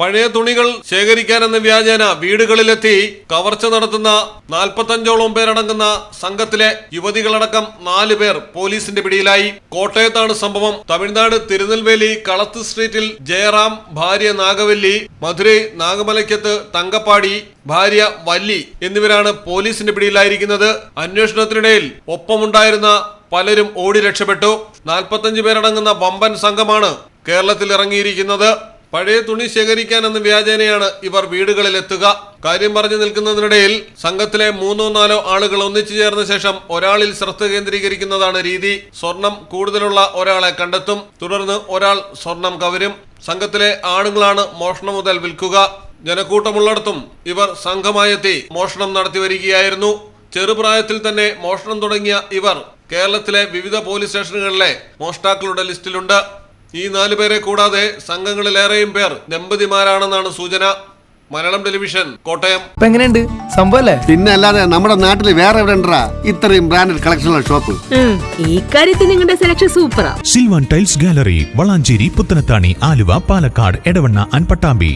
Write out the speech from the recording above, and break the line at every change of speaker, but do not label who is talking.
പഴയ തുണികൾ ശേഖരിക്കാനെന്ന വ്യാജേന വീടുകളിലെത്തി കവർച്ച നടത്തുന്ന നാൽപ്പത്തഞ്ചോളം പേരടങ്ങുന്ന സംഘത്തിലെ യുവതികളടക്കം നാല് പേർ പോലീസിന്റെ പിടിയിലായി. കോട്ടയത്താണ് സംഭവം. തമിഴ്നാട് തിരുനെൽവേലി കളത്ത് സ്ട്രീറ്റിൽ ജയറാം ഭാര്യ നാഗവല്ലി മധുരൈ നാഗമലയ്ക്കത്ത് തങ്കപ്പാടി ഭാര്യ വല്ലി എന്നിവരാണ് പോലീസിന്റെ പിടിയിലായിരിക്കുന്നത്. അന്വേഷണത്തിനിടയിൽ ഒപ്പമുണ്ടായിരുന്ന പലരും ഓടി രക്ഷപ്പെട്ടു. നാൽപ്പത്തഞ്ച് പേരടങ്ങുന്ന വമ്പൻ സംഘമാണ് കേരളത്തിൽ ഇറങ്ങിയിരിക്കുന്നത് പഴയ തുണി ശേഖരിക്കാൻ എന്ന വ്യാജേനയാണ് ഇവർ വീടുകളിലെത്തുക. കാര്യം പറഞ്ഞു നിൽക്കുന്നതിനിടയിൽ സംഘത്തിലെ മൂന്നോ നാലോ ആളുകൾ ഒന്നിച്ചു ചേർന്ന ശേഷം ഒരാളിൽ ശ്രദ്ധ കേന്ദ്രീകരിക്കുന്നതാണ് രീതി. സ്വർണം കൂടുതലുള്ള ഒരാളെ കണ്ടെത്തും. തുടർന്ന് ഒരാൾ സ്വർണം കവരും. സംഘത്തിലെ ആണുങ്ങളാണ് മോഷണം മുതൽ വിൽക്കുക. ജനക്കൂട്ടമുള്ളിടത്തും ഇവർ സംഘമായെത്തി മോഷണം നടത്തി വരികയായിരുന്നു. ചെറുപ്രായത്തിൽ തന്നെ മോഷണം തുടങ്ങിയ ഇവർ കേരളത്തിലെ വിവിധ പോലീസ് സ്റ്റേഷനുകളിലെ മോഷ്ടാക്കളുടെ ലിസ്റ്റിലുണ്ട്. ഈ നാലു പേരെ കൂടാതെ സംഘങ്ങളിലേറെയും പേർ ദമ്പതിമാരാണെന്നാണ് സൂചന. മലയാളം ടെലിവിഷൻ കോട്ടയം.
ഇപ്പൊ എങ്ങനെയുണ്ട്? സംഭവല്ലേ?
പിന്നെ അല്ലാതെ നമ്മുടെ നാട്ടിൽ വേറെ എവിടെ ഉണ്ടാ ഇത്രയും ബ്രാൻഡഡ് കളക്ഷനുള്ള ഷോപ്പ്
ഈ കാര്യത്തിൽ നിങ്ങളുടെ സെലക്ഷൻ സൂപ്പറാ
Silvan tiles gallery Valanchery Puthanathani Aluva Palakkad Edavanna അൻപട്ടാമ്പി. Pattambi